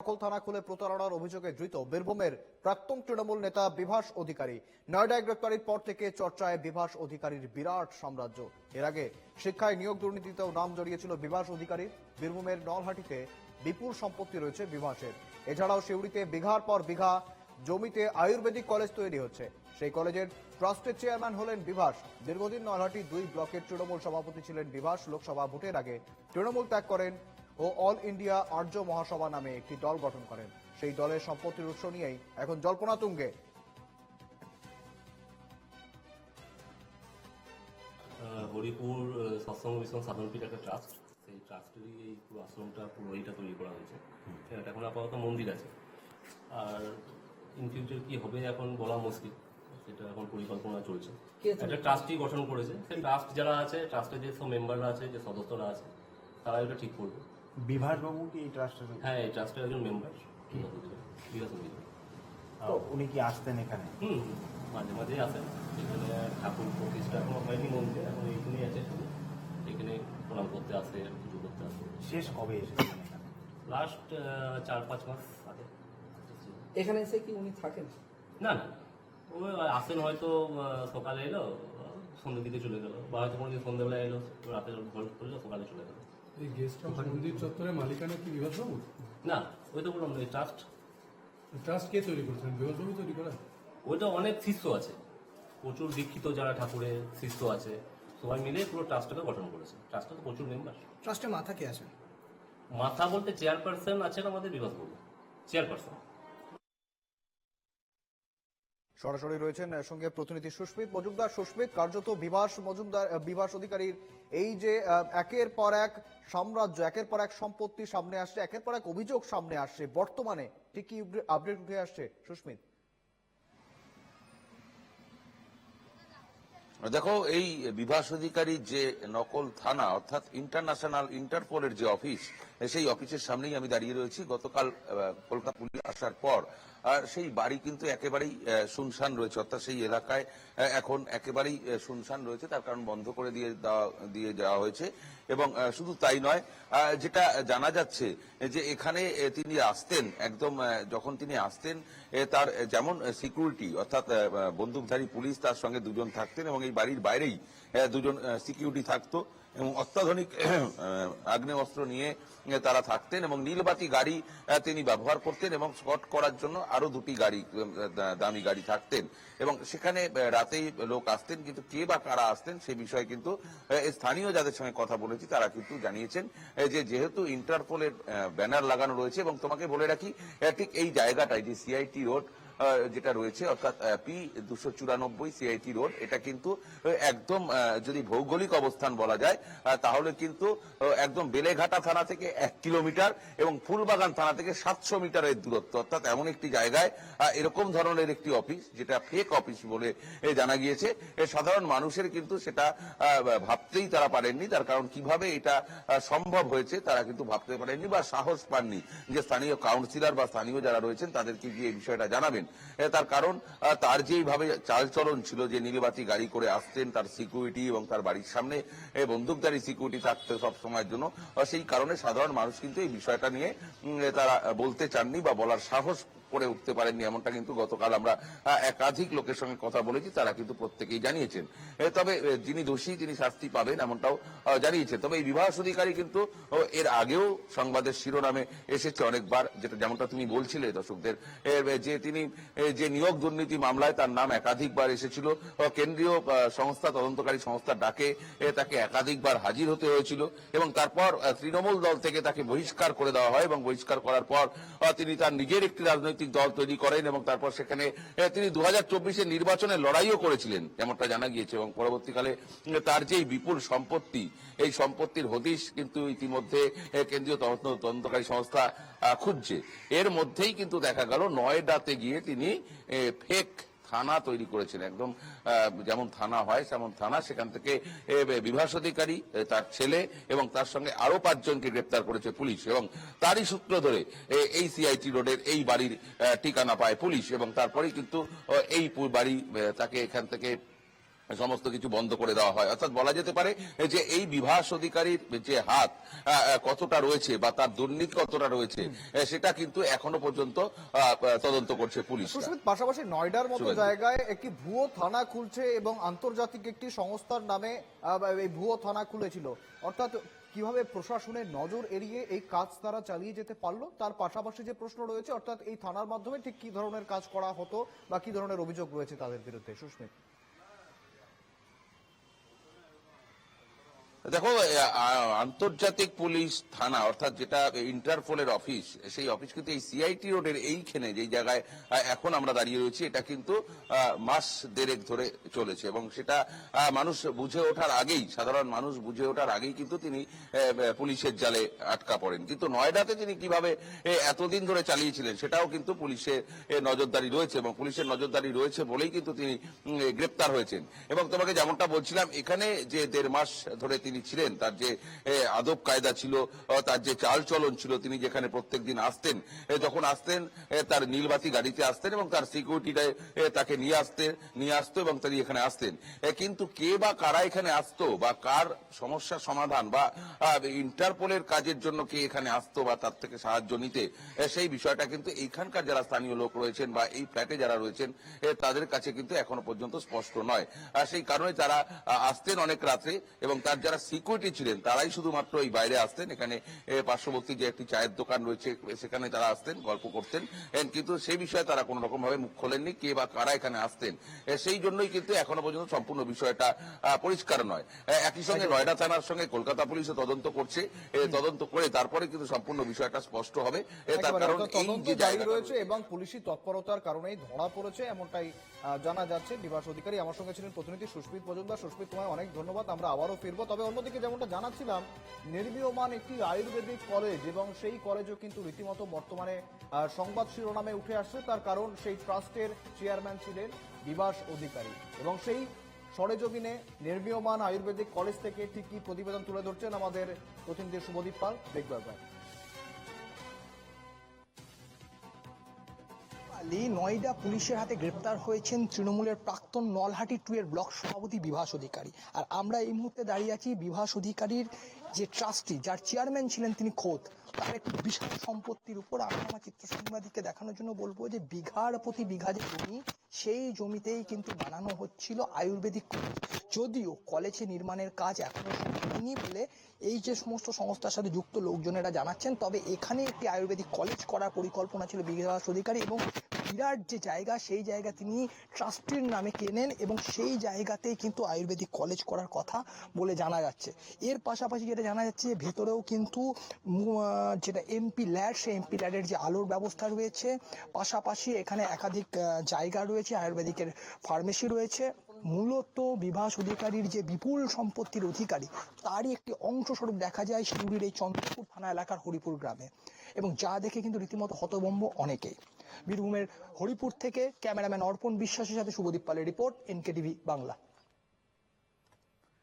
সকল থানা খুলে প্রতারণার অভিযোগে ধৃত বীরভূমের প্রাক্তন তৃণমূল নেতা বিভাস অধিকারী। নয়ডায় গ্রেপ্তারির পর থেকে চর্চায় বিভাস অধিকারীর বিরাট সাম্রাজ্য। এর আগে শিক্ষায় নিয়োগ দুর্নীতিতেও নাম জড়িয়েছিল বিভাস বীরভূমের নলহাটিতে বিপুল সম্পত্তি রয়েছে বিভাসের। এছাড়াও শিউড়িতে বিঘার পর বিঘা জমিতে আয়ুর্বেদিক কলেজ তৈরি হচ্ছে। সেই কলেজের ট্রাস্টের চেয়ারম্যান হলেন বিভাস। দীর্ঘদিন নলহাটি দুই ব্লকের তৃণমূল সভাপতি ছিলেন বিভাস। লোকসভা ভোটের আগে তৃণমূল ত্যাগ করেন ও অল ইন্ডিয়া আর্য মহাসভা নামে একটি দল গঠন করেন। সেই দলের সম্পত্তির উৎস নিয়েই এখন জল্পনা তুঙ্গে। আহ, হরিপুর সৎসঙ্গ মিশন সাধনপীঠ একটা ট্রাস্ট। সেই ট্রাস্টেরই এই পুরো আশ্রমটা পুরো এইটা তৈরি করা হয়েছে। এটা এখন আপাতত মন্দির আছে। আর ইন ফিউচার কি হবে এখন বলা মুশকিল। সেটা এখন পরিকল্পনা চলছে। একটা ট্রাস্টই গঠন করেছে। সেই ট্রাস্ট যারা আছে ট্রাস্টের যে সব মেম্বাররা আছে যে সদস্যরা আছে তারা এটা ঠিক করবে। বিভাস বাবু কি এই ট্রাস্টের হ্যাঁ এই ট্রাস্টের একজন মেম্বার উনি কি আসতেন এখানে? হুম মাঝে মাঝে আসেন। এখানে ঠাকুর প্রতিষ্ঠা এখনও হয়নি মন্দিরে এখন এইখানেই আছে শুধু এখানে প্রণাম করতে আসে পুজো করতে আসে। শেষ কবে এসেছিলেন এখানে? লাস্ট চার পাঁচ মাস আগে। এখানে এসে কি উনি থাকেন? না না। ও আসেন হয়তো সকালে এলো আহ, সন্ধ্যের দিকে চলে গেল। বা হয়তো কোনো দিন সন্ধ্যেবেলা এলো রাতে ভোর করল সকালে চলে গেল। এই গেস্ট হাউস মন্দির চত্বরে মালিকানা কি বিভাসবাবু? না ওই তো বললাম এই ট্রাস্ট ট্রাস্ট কে তৈরি করেছেন বিভাসবাবু তৈরি করা? ওইটা অনেক শিষ্য আছে। প্রচুর দীক্ষিত যারা ঠাকুরের শিষ্য আছে সবাই মিলে পুরো ট্রাস্টটাকে গঠন করেছে। ট্রাস্টটা তো প্রচুর মেম্বার ট্রাস্টের মাথা কে আছে? মাথা বলতে চেয়ারপারসন আছেন আমাদের বিভাসবাবু। চেয়ারপারসন সরাসরি রয়েছেন সঙ্গে প্রতিনিধি সুস্মিত মজুমদার। সুস্মিত, কার্যত বিভাস মজুমদার বিভাস অধিকারীর এই যে একের পর এক সাম্রাজ্য, একের পর এক সম্পত্তি সামনে আসছে, একের পর এক অভিযোগ সামনে আসছে, বর্তমানে ঠিক কি আপডেট উঠে আসছে? সুস্মিত। দেখো, এই বিভাস অধিকারীর যে নকল থানা, অর্থাৎ ইন্টারন্যাশনাল ইন্টারপোলের যে অফিস সেই অফিসের সামনেই আমি দাঁড়িয়ে রয়েছি। গতকাল কলকাতা পুলিশ আসার পর সেই বাড়ি কিন্তু একেবারেই শুনশান রয়েছে অর্থাৎ সেই এলাকায় এখন একেবারেই শুনশান রয়েছে তার কারণ বন্ধ করে দিয়ে দিয়ে দেওয়া হয়েছে। এবং শুধু তাই নয় যেটা জানা যাচ্ছে যে এখানে তিনি আসতেন একদম যখন তিনি আসতেন তার যেমন সিকিউরিটি অর্থাৎ বন্দুকধারী পুলিশ তার সঙ্গে দুজন থাকতেন এবং এই বাড়ির বাইরেই দুজন সিকিউরিটি থাকতো এবং অত্যাধুনিক আগ্নেয়াস্ত্র নিয়ে আহ, তারা থাকতেন এবং নীলবাতি গাড়ি তিনি ব্যবহার করতেন এবং স্পট করার জন্য আরও দুটি গাড়ি দামি গাড়ি থাকতেন। এবং সেখানে রাতেই লোক আসতেন, কিন্তু কে বা কারা আসতেন সে বিষয়ে কিন্তু স্থানীয় যাদের সঙ্গে কথা বলেছি, তারা কিন্তু জানিয়েছেন যে যেহেতু ইন্টারপোলের ব্যানার লাগানো রয়েছে এবং তোমাকে বলে রাখি ঠিক এই জায়গাটায় যে সিআইটি রোড যেটা রয়েছে, অর্থাৎ পি দুশো চুরানব্বই সিআইটি রোড এটা কিন্তু একদম যদি ভৌগোলিক অবস্থান বলা যায় তাহলে কিন্তু একদম বেলেঘাটা থানা থেকে এক কিলোমিটার এবং ফুলবাগান থানা থেকে সাতশো মিটারের দূরত্ব। অর্থাৎ এমন একটি জায়গায় এরকম ধরনের একটি অফিস যেটা ফেক অফিস বলে জানা গিয়েছে। সাধারণ মানুষের কিন্তু সেটা ভাবতেই তারা পারেননি। তার কারণ কীভাবে এটা সম্ভব হয়েছে, তারা কিন্তু ভাবতে পারেননি বা সাহস পাননি যে স্থানীয় কাউন্সিলর বা স্থানীয় যারা রয়েছেন, তাদেরকে গিয়ে এই বিষয়টা জানাবেন। তার কারণ তার যেইভাবে চালচলন ছিল, যে নীলবাতি গাড়ি করে আসতেন, তার সিকিউরিটি এবং তার বাড়ির সামনে বন্দুকধারী সিকিউরিটি থাকতে সব সময়ের জন্য সেই কারণে সাধারণ মানুষ কিন্তু এই বিষয়টা নিয়ে তারা বলতে চাননি বা বলার সাহস করে উঠতে পারেননি, এমনটা কিন্তু গতকাল আমরা একাধিক লোকের সঙ্গে কথা বলেছি, তারা কিন্তু প্রত্যেকেই জানিয়েছেন। তবে যিনি দোষী, তিনি শাস্তি পাবেন এমনটাও জানিয়েছেন। তবে এই বিবাহ অধিকারী কিন্তু এর আগেও সংবাদের শিরোনামে এসেছে অনেকবার, যেটা যেমনটা তুমি বলছিলে দর্শকদের যে তিনি যে নিয়োগ দুর্নীতি মামলায় তার নাম একাধিকবার এসেছিল কেন্দ্রীয় সংস্থা, তদন্তকারী সংস্থা ডাকে তাকে একাধিকবার হাজির হতে হয়েছিল এবং তারপর তৃণমূল দল থেকে তাকে বহিষ্কার করে দেওয়া হয় এবং বহিষ্কার করার পর তিনি তার নিজের একটি রাজনৈতিক দল তৈরি করেন এবং তারপর সেখানে তিনি দু হাজার নির্বাচনে লড়াইও করেছিলেন এমনটা জানা গিয়েছে, এবং পরবর্তীকালে তার যে বিপুল সম্পত্তি, এই সম্পত্তির হদিশ কিন্তু ইতিমধ্যে কেন্দ্রীয় তদন্তকারী সংস্থা খুঁজছে। এর মধ্যেই কিন্তু দেখা গেল, নয়ডাতে গিয়ে তিনি ফেক থানা তৈরি করেছেন। একদম যেমন থানা হয় তেমন থানা, সেখান থেকে বিভাস অধিকারী তার ছেলে এবং তার সঙ্গে আরও পাঁচজনকে গ্রেপ্তার করেছে পুলিশ এবং তারই সূত্র ধরে এই সিআইটি রোডের এই বাড়ির ঠিকানা পায় পুলিশ এবং তারপরেই কিন্তু এই বাড়ি তাকে এখান থেকে সমস্ত কিছু বন্ধ করে দেওয়া হয়। অর্থাৎ বলা যেতে পারে যে এই বিভাস অধিকারীর যে হাত কতটা রয়েছে বা তার দুর্নীতি কতটা রয়েছে সেটা কিন্তু এখনও পর্যন্ত তদন্ত করছে পুলিশ পাশাপাশি নয়ডার মতো জায়গায় একটি ভুয়ো থানা খুলছে এবং আন্তর্জাতিক একটি সংস্থার নামে এই ভুয়ো থানা খুলেছিল। অর্থাৎ কীভাবে প্রশাসনের নজর এড়িয়ে এই কাজ তারা চালিয়ে যেতে পারল তার পাশাপাশি যে প্রশ্ন রয়েছে অর্থাৎ এই থানার মাধ্যমে ঠিক কি ধরনের কাজ করা হতো বা কি ধরনের অভিযোগ রয়েছে তাদের বিরুদ্ধে? সুস্মিত। দেখো আন্তর্জাতিক পুলিশ থানা, অর্থাৎ যেটা ইন্টারপোলের অফিস, সেই অফিস কিন্তু এই সিআইটি রোডের এইখানে, যেই জায়গায় এখন আমরা দাঁড়িয়ে রয়েছি, এটা কিন্তু মাস দেড়েক ধরে চলেছে। এবং সেটা মানুষ বুঝে ওঠার আগেই, সাধারণ মানুষ বুঝে ওঠার আগেই কিন্তু তিনি পুলিশের জালে আটকা পড়েন। কিন্তু নয়ডাতে তিনি কীভাবে এতদিন ধরে চালিয়েছিলেন, সেটাও কিন্তু পুলিশের নজরদারি রয়েছে, এবং পুলিশের নজরদারি রয়েছে বলেই কিন্তু তিনি গ্রেপ্তার হয়েছেন। এবং তোমাকে যেমনটা বলছিলাম, এখানে যে দেড় মাস ধরে তিনি ছিলেন, তার যে আদব কায়দা ছিল তার যে চাল চলন ছিল, তিনি যেখানে প্রত্যেক দিন আসতেন যখন আসতেন তার নীলবাতি গাড়িতে আসতেন এবং তার সিকিউরিটিটা তাকে নিয়ে আসতে, নিয়ে আসতো এবং তিনি এখানে আসতেন। কিন্তু কে বা কারা এখানে আসতো বা কার সমস্যার সমাধান বা ইন্টারপোলের কাজের জন্য কে এখানে আসতো বা তার থেকে সাহায্য নিতে সেই বিষয়টা কিন্তু এইখানকার যারা স্থানীয় লোক রয়েছেন বা এই ফ্ল্যাটে যারা রয়েছেন তাদের কাছে কিন্তু এখনও পর্যন্ত স্পষ্ট নয়। সেই কারণে তারা আসতেন অনেক রাত্রে এবং তার যারা সিকিউরিটি ছিলেন তারাই শুধুমাত্র এই বাইরে আসতেন। এখানে পার্শ্ববর্তী যে একটি চায়ের দোকান রয়েছে সেখানে তারা আসতেন গল্প করতেন। কিন্তু সেই বিষয়ে তারা কোনো রকম ভাবে মুখ খোলেননি কে বা কারা এখানে আসতেন। সেই জন্যই কিন্তু এখনও পর্যন্ত সম্পূর্ণ বিষয়টা পরিষ্কার নয়। একই সঙ্গে নয়ডা থানার সঙ্গে কলকাতা পুলিশও তদন্ত করছে। তদন্ত করে তারপরে কিন্তু সম্পূর্ণ বিষয়টা স্পষ্ট হবে। তার কারণ এই যে জারি রয়েছে এবং পুলিশি তৎপরতার কারণেই ধরা পড়েছে এমনটাই জানা যাচ্ছে। বিভাস অধিকারী আমার সঙ্গে ছিলেন প্রতিনিধি সুস্মিত মজুমদার। সুস্মিত তোমায় অনেক ধন্যবাদ আমরা আবারও ফিরবো। তবে অন্যদিকে যেমনটা জানাচ্ছিলাম, নির্মীয়মান একটি আয়ুর্বেদিক কলেজ এবং সেই কলেজও কিন্তু রীতিমতো বর্তমানে সংবাদ শিরোনামে উঠে আসছে। তার কারণ সেই ট্রাস্টের চেয়ারম্যান ছিলেন বিবাস অধিকারী এবং সেই সরেজমিনে নির্মীয়মান আয়ুর্বেদিক কলেজ থেকে ঠিক কি প্রতিবেদন তুলে ধরছেন আমাদের প্রতিনিধি শুভদীপ পাল। দেখব আলী নয়ডা পুলিশের হাতে গ্রেপ্তার হয়েছেন তৃণমূলের প্রাক্তন নলহাটি টু এর ব্লক সভাপতি বিভাস অধিকারী। আর আমরা এই মুহূর্তে দাঁড়িয়ে আছি বিভাস অধিকারীর যে ট্রাস্টি, যার চেয়ারম্যান ছিলেন তিনি খোদ। তার একটি বিশাল সম্পত্তির উপর আমি আমার চিত্র সাংবাদিককে দেখানোর জন্য বলব যে বিঘার প্রতি বিঘা যে জমি, সেই জমিতেই কিন্তু বানানো হচ্ছিল আয়ুর্বেদিক কলেজ। যদিও কলেজে নির্মাণের কাজ এখনও হয়নি বলে এই যে সমস্ত সংস্থার সাথে যুক্ত লোকজনেরা জানাচ্ছেন, তবে এখানে একটি আয়ুর্বেদিক কলেজ করার পরিকল্পনা ছিল বিকাশ অধিকারী এবং বিরাট যে জায়গা, সেই জায়গা তিনি ট্রাস্টির নামে কেনেন এবং সেই জায়গাতেই কিন্তু আয়ুর্বেদিক কলেজ করার কথা বলে জানা যাচ্ছে। এর পাশাপাশি যেটা জানা যাচ্ছে ভেতরেও কিন্তু যেটা এমপি ল্যাড সেই এমপি ল্যাডের যে আলোর ব্যবস্থা রয়েছে, পাশাপাশি এখানে একাধিক জায়গা রয়েছে, আয়ুর্বেদিকের ফার্মেসি রয়েছে। মূলত বিভাস অধিকারীর যে বিপুল সম্পত্তির অধিকারী, তারই একটি অংশস্বরূপ দেখা যায় শিউরির এই চন্দ্রপুর থানা এলাকার হরিপুর গ্রামে। এবং যা দেখে কিন্তু রীতিমতো হতবম্ব অনেকেই। বীরভূমের হরিপুর থেকে ক্যামেরাম্যান অর্পণ বিশ্বাসের সাথে শুভদীপ পালের রিপোর্ট এনকে বাংলা।